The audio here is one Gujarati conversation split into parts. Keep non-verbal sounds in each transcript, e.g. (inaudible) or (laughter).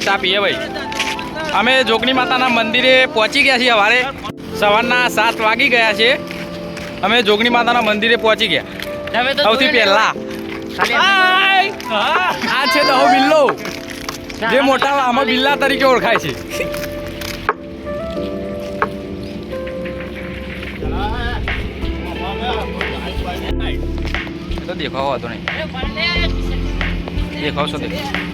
હા ચા પીએ ભાઈ. અમે જોગણી માતાના મંદિરે પહોંચી ગયા છીએ સવારે સવારના સાત વાગી ગયા છે. અમે જોગણી માતાના મંદિરે પહોંચી ગયા. સૌથી પહેલા. આ છે દહો બિલ્લો. જે મોટા આમાં બિલ્લા તરીકે ઓળખાય છે. તો દેખાવ હતો નહીં. દેખાવશો દેખાવ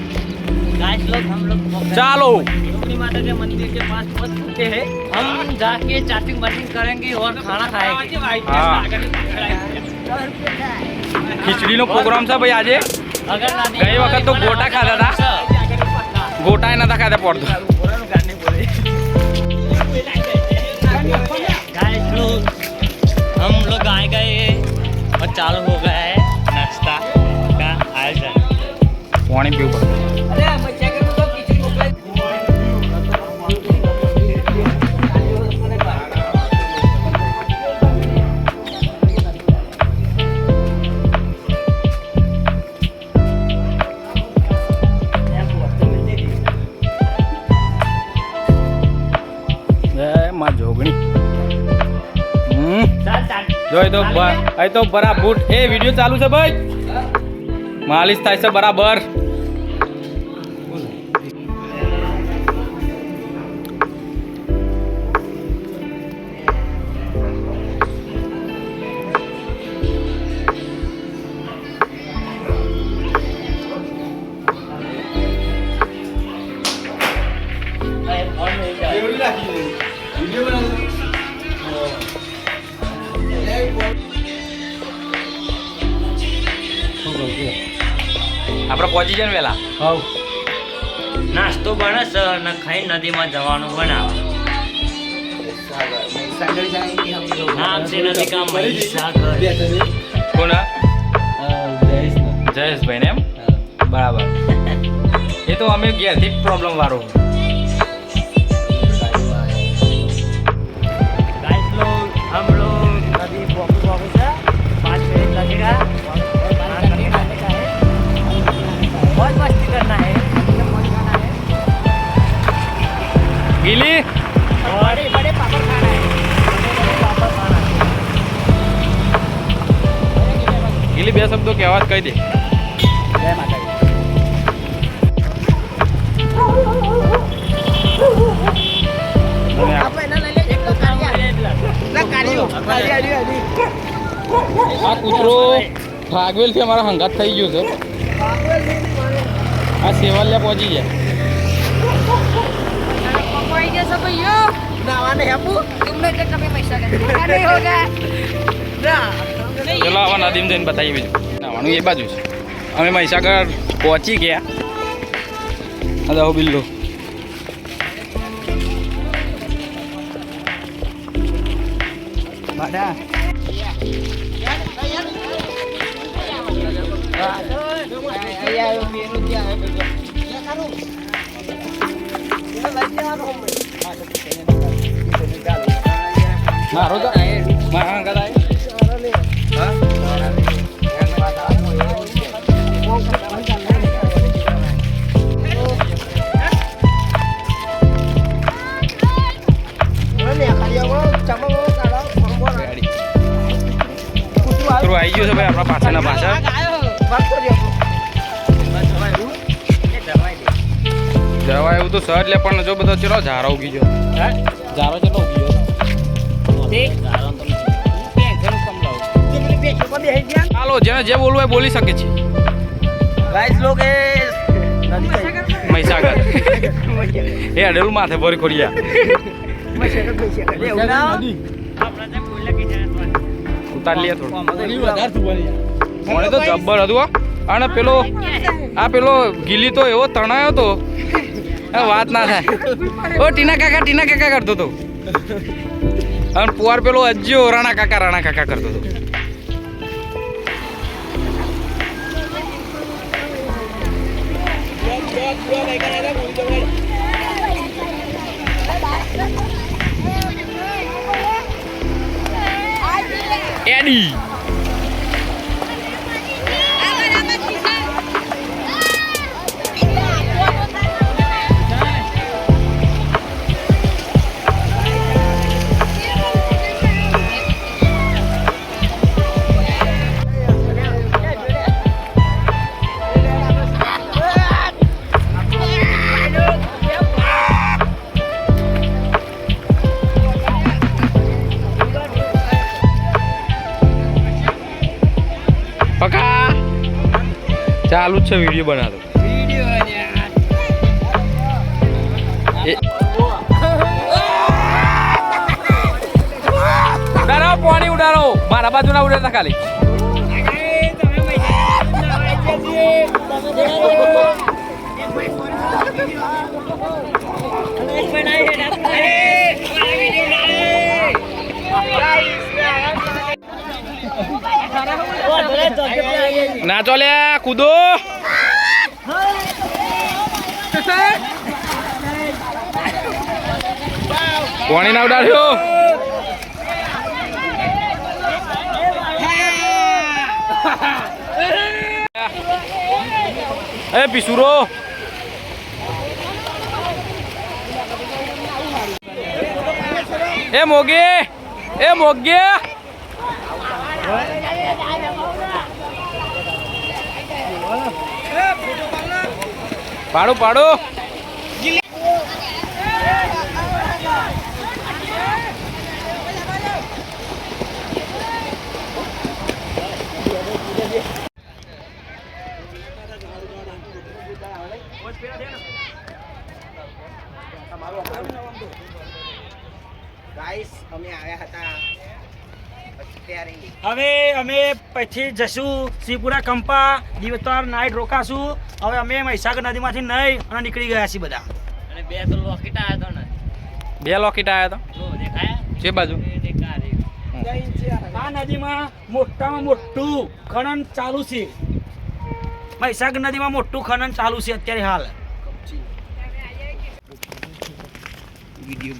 गाइस लोग हम लोग ચાલો जोगनी माता के मंदिर के पास पहुंच चुके हैं हम जाके चाटिंग बाटिंग करेंगे और खाना खाएंगे હા ખીચડીનો પ્રોગ્રામ છે ભાઈ આજે अगर नदी गई वक्त तो गोटा खाता था। ગોટાએ નતા ખાતે પડતો गाइस लोग हम लोग आए गए और चालू हो गया है नाश्ता का आयोजन પાણી પીવું હમ જો એ તો એ તો બરાબર એ વીડિયો ચાલુ છે ભાઈ. માલિશ થાય છે બરાબર. આપણે પહોંચી જાય ને હવ. નાસ્તો બને છે અને ખાઈ નદીમાં જવાનું બનાવે. નામ છે નદી કા મહીસાગર. કોણ જયેશભાઈ. ને એમ? બરાબર. એ તો અમે ઘેરથી પ્રોબ્લેમ વાળો. ગીલી बड़े बड़े पापड़ खाना है बड़े बड़े पापड़ खाना है ગીલી બે શબ્દો કહેવા જ કહી દે जय माता दी તમે આ કૂતરો ભાગવેલથી અમારા હંગાત થઈ ગયો છે આ સેવાલિયા પહોંચી ગયા पकवाई जैसा भैया तुमने तो कभी पैसा का नहीं होगा ચલો આવા નદીમાં જઈને બતાવીએ બીજું નાવાનું એ બાજુ છે અમે મહીસાગર પહોંચી ગયા આ દહો બિલ્લો મારો તો મારા હંગાત આવ્યો કૂતરો આવી ગયો છે ભાઈ આપણા પાછળના પાછળ જવા એવું તો સર લે પણ જો બધો ચેલો ઝારો ઉગી ગયો. હે? ઝારો ચેલો ઉગી ગયો? ચાલો જેને જે બોલવું એ બોલી શકે છે. ગાઈસ લોકો મહીસાગર. એ અડેલું માથે ભરી ખોડિયા. ઉતાર લે એ તો જબ્બર હતું અને પેલો આ પેલો ગીલી તો એવો તણાયો હતો વાત ના થાય. ઓ, ટીના કાકા ટીના કાકા કરતો હતો અને પુવાર પેલો અજ્જો રાણા કાકા રાણા કાકા કરતો હતો એડી. ચાલુ જ છે વીડિયો બનાવતો ઉડાડો પાણી ઉડાડો. મારા બાજુ ના ઉડાડતા ખાલી. ના ચોલે કૂદો. પાણી ના ઉડાડ્યો. એ પીસુરો. એ મોગે. એ મોગે. પાડો પાડો. ગાઈસ અમે આવ્યા હતા હવે અમે પછી જશું શ્રીપુરા કંપા દિવતવાર નાઈટ રોકાશું. હવે અમે મહીસાગર નદીમાંથી નહીં અને નીકળી ગયા છીએ બધા. અને બે તો લોકેટ આવ્યા તો ને. બે લોકેટ આવ્યા જો દેખાયા? જે બાજુ? આ નદીમાં મોટામાં મોટું ખનન ચાલુ છે. મહીસાગર નદીમાં મોટું ખનન ચાલુ છે અત્યારે હાલ. વીડિયો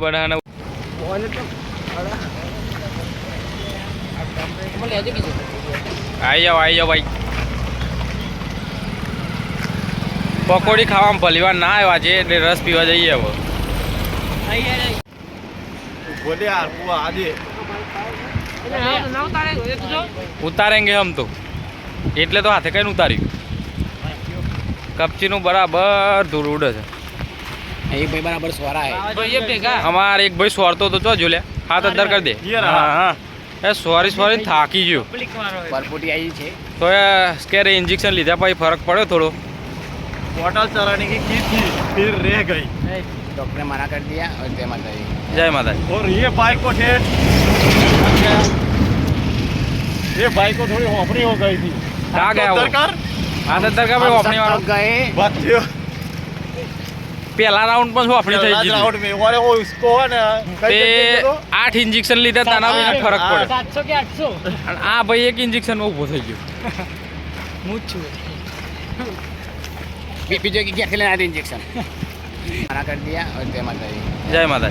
બનાવવાનો. આવી જાઓ આવી જાઓ ભાઈ. પકોડી ખાવામાં ભલીવાર ના આવ્યા આજે, એટલે રસ પીવા જઈએ હવે. ઉતારેંગે હમ તો. એટલે તો હાથે કઈ ઉતાર્યું. કપચીનું બરાબર ધૂળ ઉડે છે એ ભાઈ બરાબર સ્વરા અમારે એક ભાઈ સોરતો તો ચો જો લે હાથ અંદર કરી દે હા હા એ સોરી સોરી થાકી ગયો પરપોટી આવી છે તો એ સ્કેરે ઇન્જેક્શન લીધા પછી ફરક પડ્યો થોડો होटल चलाने की की थी फिर रह गई ડોક્ટરે મના કરી દિયા और जय माता दी જય માતાજી और ये बाइक को ठेठ ये बाइक को थोड़ी होपड़ी हो गई थी कहाँ गया वो? આ તો દરગાહ ભાઈ રાઉન્ડ પણ આઠ ઇન્જેક્શન લીધા તાના ભાઈને ફરક પડે. આ ભાઈ એક ઇન્જેક્શનમાં થઈ ગયો. હું છું. બીજો કે (laughs) ગયા ઇન્જેક્શન જય માતા